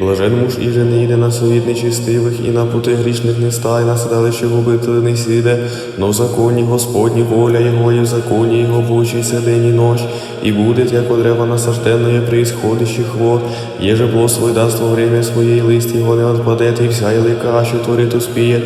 Блажен муж і не йде на совіт нечистивих, і на пути грішних не стає, на седалище губителі не сіде, но в законі Господні воля Його, і в законі Його бучиться день і ночь, і буде, як от древа насажденное при исходящих вод, еже свой даст во время своєї лист його не отпаде, і вся ілика, що творить успіє.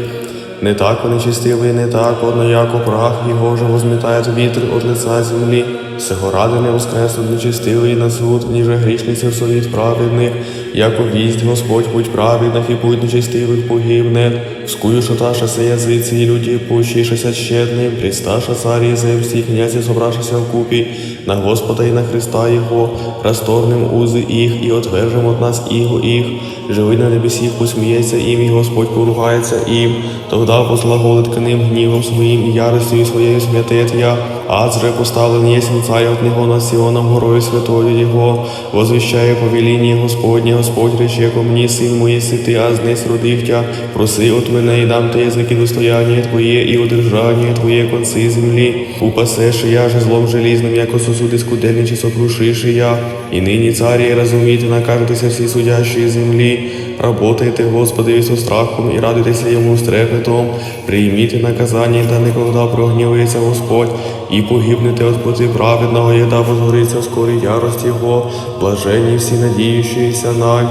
Не так вони чистиві, не так, одно яко прах його же возмітає вітер от лица землі. Всего ради не воскреснуть нечистивий на суд, ніже в совіт праведних, яко вість Господь путь праведних і путь нечистивих погибне. Вскую шаташа се язиці і люди пущішася щедним, присташа царі земсті, князі собрашися вкупі, на Господа і на Христа Його, расторгнем узи їх і отвержем от нас іго їх. Живий на небесі, посміється їм, і Господь поругається їм. Тогда возглаголит к ним гнівом своїм і яростю своєю смятет я. Ад же поставлен єсмь царь от него над Сионом горою святою Його. Возвіщає повеління Господнє, Господь рече ко мені, син мій, си ти, а знесь родив тя. Проси от мене і дам те язики достояння Твоє і одержання Твоє конці землі. Упасеш я же злом желізним, яко сосуди скудельничі сокрушиши я. І нині царі розуміти, накажетеся всі судящі землі. Работайте, Господи, со страхом і радуйтеся йому з трепетом. Прийміть наказання, та ніколи прогнівається Господь, і погибнете пути праведного, да возгориться скорій ярості Його, блаженні всі надіючіся на